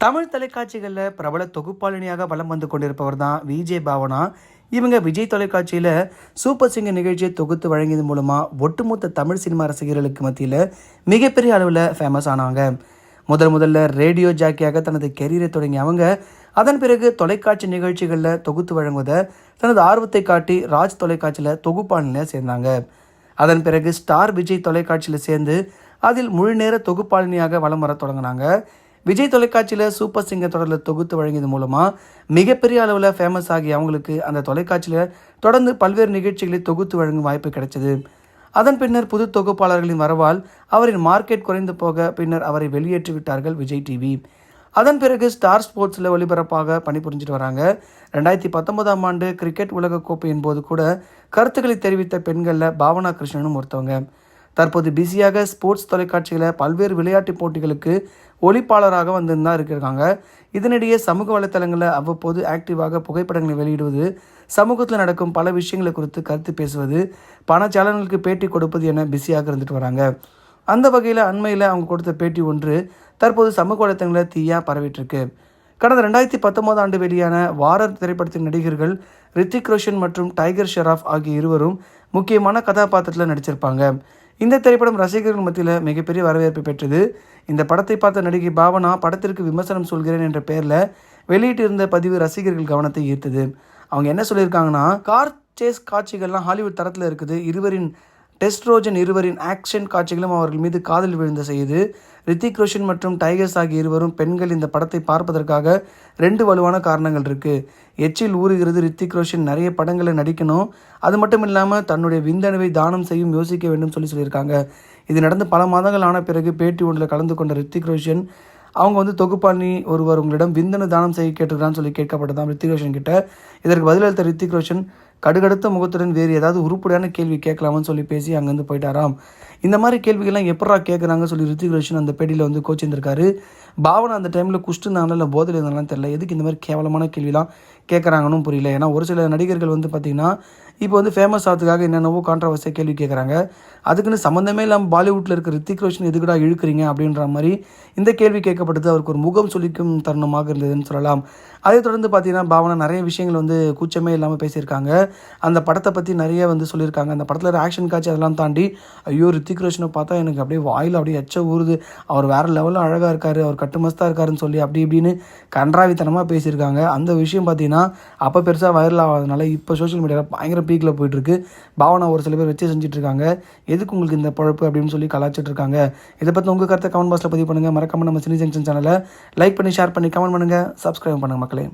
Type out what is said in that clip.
தமிழ் தொலைக்காட்சிகளில் பிரபல தொகுப்பாளினியாக வலம் வந்து கொண்டிருப்பவர் தான் விஜய் பாவனா. இவங்க விஜய் தொலைக்காட்சியில் சூப்பர் சிங்கர் நிகழ்ச்சியை தொகுத்து வழங்கியது மூலமாக ஒட்டுமொத்த தமிழ் சினிமா ரசிகர்களுக்கு மத்தியில் மிகப்பெரிய அளவில் ஃபேமஸ் ஆனாங்க. முதல் முதல்ல ரேடியோ ஜாக்கியாக தனது கெரியரை தொடங்கிய அவங்க அதன் பிறகு தொலைக்காட்சி நிகழ்ச்சிகளில் தொகுத்து வழங்குவதை தனது ஆர்வத்தை காட்டி ராஜ் தொலைக்காட்சியில் தொகுப்பாளினில் சேர்ந்தாங்க. அதன் பிறகு ஸ்டார் விஜய் தொலைக்காட்சியில் சேர்ந்து அதில் முழு நேர தொகுப்பாளினியாக வலம் வர தொடங்கினாங்க. விஜய் தொலைக்காட்சியில் சூப்பர் சிங்கர் தொடரில் தொகுத்து வழங்கியது மூலமாக மிகப்பெரிய அளவில் ஃபேமஸ் ஆகி அவங்களுக்கு அந்த தொலைக்காட்சியில் தொடர்ந்து பல்வேறு நிகழ்ச்சிகளை தொகுத்து வழங்கும் வாய்ப்பு கிடைச்சது. அதன் பின்னர் புது தொகுப்பாளர்களின் வரவால் அவரின் மார்க்கெட் குறைந்து போக பின்னர் அவரை வெளியேற்றி விட்டார்கள் விஜய் டிவி அதன் பிறகு ஸ்டார் ஸ்போர்ட்ஸில் ஒளிபரப்பாக பணிபுரிஞ்சிட்டு வராங்க. ரெண்டாயிரத்தி பத்தொன்பதாம் ஆண்டு கிரிக்கெட் உலகக்கோப்பையின் போது கூட கருத்துக்களை தெரிவித்த பெண்களில் பாவனா கிருஷ்ணனும் ஒருத்தவங்க. தற்போது பிஸியாக ஸ்போர்ட்ஸ் தொலைக்காட்சியில் பல்வேறு விளையாட்டுப் போட்டிகளுக்கு ஒளிப்பாளராக வந்திருந்தா இருக்காங்க இதனிடையே சமூக வலைத்தளங்களில் அவ்வப்போது ஆக்டிவாக புகைப்படங்களை வெளியிடுவது சமூகத்தில் நடக்கும் பல விஷயங்களை குறித்து கருத்து பேசுவது பண சேனல்களுக்கு பேட்டி கொடுப்பது என பிஸியாக இருந்துட்டு வராங்க. அந்த வகையில் அண்மையில் அவங்க கொடுத்த பேட்டி ஒன்று தற்போது சமூக வலைத்தளங்களில் தீயாக பரவிட்டுருக்கு. கடந்த ரெண்டாயிரத்தி பத்தொம்போது ஆண்டு வெளியான வாரர் திரைப்படத்தின் நடிகர்கள் ரித்திக் ரோஷன் மற்றும் டைகர் ஷெராஃப் ஆகிய இருவரும் முக்கியமான கதாபாத்திரத்தில் நடிச்சிருப்பாங்க. இந்த திரைப்படம் ரசிகர்கள் மத்தியில் மிகப்பெரிய வரவேற்பை பெற்றது. இந்த படத்தை பார்த்த நடிகை பாவனா படத்திற்கு விமர்சனம் சொல்கிறேன் என்ற பெயரில் வெளியிட்டிருந்த பதிவு ரசிகர்கள் கவனத்தை ஈர்த்தது. அவங்க என்ன சொல்லியிருக்காங்கன்னா கார் சேஸ் காட்சிகள்லாம் ஹாலிவுட் தரத்தில் இருக்குது. இருவரின் டெஸ்ட்ரோஜன் இருவரின் ஆக்ஷன் காட்சிகளும் அவர்கள் மீது காதல் விழுந்த செய்து ரித்திக் ரோஷன் மற்றும் டைகர்ஸ் ஆகிய இருவரும் பெண்கள் இந்த படத்தை பார்ப்பதற்காக ரெண்டு வலுவான காரணங்கள் இருக்குது எச்சில் ஊறுகிறது ரித்திக் ரோஷன். நிறைய படங்களை நடிக்கணும். அது மட்டும் இல்லாமல் தன்னுடைய விந்தணுவை தானம் செய்யும் யோசிக்க வேண்டும் சொல்லி சொல்லியிருக்காங்க. இது நடந்து பல மாதங்கள் ஆன பிறகு பேட்டி ஒன்றில் கலந்து கொண்ட ரித்திக் ரோஷன் அவங்க வந்து தொகுப்பாளி ஒருவர் உங்களிடம் விந்தணு தானம் செய்ய கேட்டுக்கிறான்னு சொல்லி கேட்கப்பட்டதான் ரித்திக் ரோஷன் கிட்ட. இதற்கு பதிலளித்த ரித்திக் ரோஷன் கடுகடுத்த முகத்துடன் வேறு ஏதாவது உருப்படியான கேள்வி கேட்கலாமான்னு சொல்லி பேசி அங்கேருந்து போயிட்டாராம். இந்த மாதிரி கேள்விகள்லாம் எப்படா கேட்குறாங்க சொல்லி ரித்திக் ரோஷன் அந்த பேட்டியில் வந்து கோச்சிருந்திருக்காரு பாவனா அந்த டைமில் குஷ்டு இருந்தாங்களா இல்லை போதையில் இருந்தாலும் தெரியல. எதுக்கு இந்த மாதிரி கேவலமான கேள்விலாம் கேட்குறாங்கன்னு புரியல. ஏன்னா ஒரு சில நடிகர்கள் வந்து பார்த்திங்கன்னா இப்போ வந்து ஃபேமஸ் ஆகிறதுக்காக என்னென்னவோ கான்ட்ரவர்சியாக கேள்வி கேட்குறாங்க. அதுக்குன்னு சம்மந்தமே இல்லாமல் பாலிவுட்டில் இருக்க ரித்திக் ரோஷன் எதுக்குடா இழுக்கிறீங்க அப்படின்ற மாதிரி இந்த கேள்வி கேட்கப்பட்டது அவருக்கு ஒரு முகம் சொல்லிக்கும் தருணமாக இருந்ததுன்னு சொல்லலாம். அதை தொடர்ந்து பார்த்தீங்கன்னா பாவனா நிறைய விஷயங்கள் வந்து கூச்சமே இல்லாமல் பேசியிருக்காங்க. அந்த படத்தை பற்றி நிறைய வந்து சொல்லியிருக்காங்க. அந்த படத்தில் ஆக்ஷன் காட்சி அதெல்லாம் தாண்டி ஐயோ ரித்திக் ரோஷனை பார்த்தா எனக்கு அப்படியே வாயில் அப்படியே எச்ச ஊறுது. அவர் வேறு லெவலில் அழகாக இருக்கார் அவர் கட்டுமஸ்தாக இருக்காருன்னு சொல்லி அப்படி இப்படின்னு கன்றாவித்தனமாக பேசியிருக்காங்க. அந்த விஷயம் பார்த்தீங்கன்னா அப்போ பெருசாக வைரல் ஆகாதனால இப்போ சோஷியல் மீடியாவில் பயங்கர பீக்கில் போயிட்டுருக்கு பாவனா ஒரு சில பேர் வச்சு செஞ்சிட்ருக்காங்க. எதுக்கு உங்களுக்கு இந்த பழப்பு அப்படின்னு சொல்லி கலாச்சிட்டு இருக்காங்க இதை பற்றி உங்கள் கருத்தை கமெண்ட் பாக்ஸில் பதிவு பண்ணுங்கள் மறக்காமல் நம்ம சினி ஜங்ஷன் சேனலை லைக் பண்ணி ஷேர் பண்ணி கமெண்ட் பண்ணுங்கள் சப்ஸ்கிரைப் பண்ணுங்கள் மக்களே.